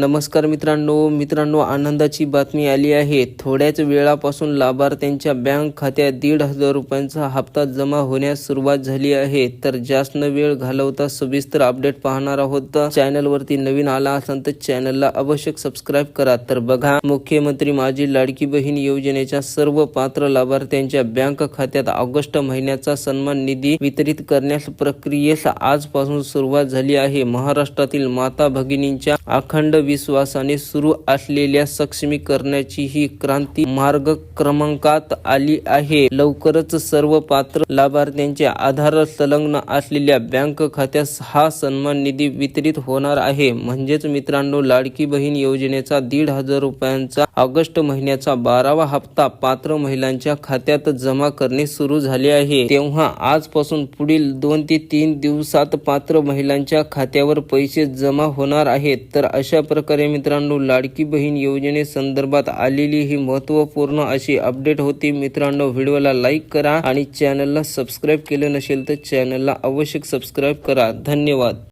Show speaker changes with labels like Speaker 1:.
Speaker 1: नमस्कार मित्रांनो मित्रांनो आनंदाची बातमी आली आहे. थोड्याच वेळापासून लाभार्थ्यांच्या बँक खात्यात दीड हजार रुपयांचा हप्ता जमा होण्यास सुरुवात झाली आहे. तर जास्त न वेळ घालवता सविस्तर अपडेट पाहणार आहोत. चॅनलवरती नवीन आला असाल तर चॅनलला आवश्यक सबस्क्राईब करा. तर बघा मुख्यमंत्री माझी लाडकी बहीण योजनेच्या सर्व पात्र लाभार्थ्यांच्या बँक खात्यात ऑगस्ट महिन्याचा सन्मान निधी वितरित करण्यास प्रक्रियेस आजपासून सुरुवात झाली आहे. महाराष्ट्रातील माता भगिनींच्या अखंड विश्वासाने सुरू असलेल्या सक्षमीकरणाची ही क्रांती मार्ग क्रमांकात आली आहे. लवकरच सर्व पात्र लाभार्थ्यांच्या आधार संलग्न असलेल्या बँक खात्यास हा सन्मान निधी वितरित होणार आहे. म्हणजेच मित्रांनो लाडकी बहीण योजनेचा दीड हजार रुपयांचा ऑगस्ट महिन्याचा बारावा हप्ता पात्र महिलांच्या खात्यात जमा करणे सुरू झाले आहे. तेव्हा आजपासून पुढील दोन ते तीन दिवसात पात्र महिलांच्या खात्यावर पैसे जमा होणार आहेत. तर अशा प्रकारे मित्रांनो लाडकी बहीण योजनेसंदर्भात आलेली ही महत्त्वपूर्ण अशी अपडेट होती. मित्रांनो व्हिडिओला लाईक करा आणि चॅनलला सबस्क्राईब केलं नसेल तर चॅनलला आवश्यक सबस्क्राईब करा. धन्यवाद.